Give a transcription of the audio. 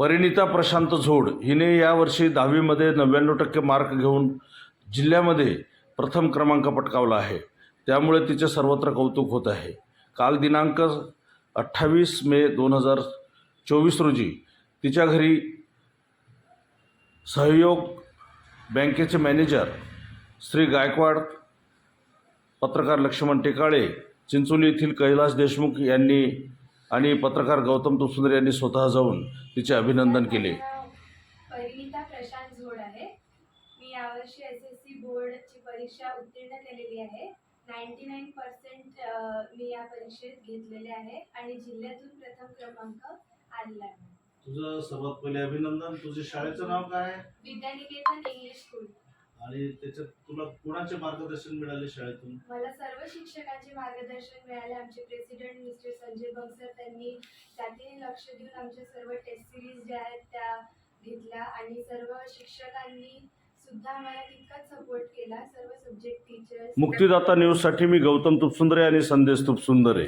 परिणिता प्रशांत झोड हिने यावर्षी दहावीमध्ये नव्याण्णव टक्के मार्क घेऊन जिल्ह्यामध्ये प्रथम क्रमांक पटकावला आहे. त्यामुळे तिचे सर्वत्र कौतुक होत आहे. काल दिनांक अठ्ठावीस मे दोन हजार चोवीस रोजी तिच्या घरी सहयोग बँकेचे मॅनेजर श्री गायकवाड पत्रकार लक्ष्मण टेकाळे चिंचोली येथील कैलास देशमुख यांनी आणि पत्रकार गौतम तुपसुंदर यांनी स्वतः जाऊन तिचे अभिनंदन केले. परिणिता प्रशांत झोड आहे. मी यावर्षी एस एस सी बोर्डची परीक्षा उत्तीर्ण केलेली आहे. नाईन्टी नाईन पर्सेंट मी या परीक्षेत घेतलेले आहे आणि जिल्ह्यातून प्रथम क्रमांक आलेला आहे. तुझं सर्वात पहिले अभिनंदन. तुझ्या शाळेचं नाव काय? आहे विद्यानिकेतन इंग्लिश स्कूल. आणि त्याच्यात तुला कोणाचे मार्गदर्शन मिळाले शाळेतून? मला सर्व शिक्षकांचे मार्गदर्शन मिळाले. आमचे प्रेसिडेंट मिस्टर संजय बंगसर त्यांनी जातीने लक्ष देऊन आमच्या सर्व टेस्ट सिरीज ज्या आहेत त्या घेतल्या आणि सर्व शिक्षकांनी सुद्धा आम्हाला तितकाच सपोर्ट केला. सर्व सब्जेक्ट टीचर्स मुक्तिदाता न्यूजसाठी मी गौतम तुपसुंदरे आणि संदेश तुपसुंदरे.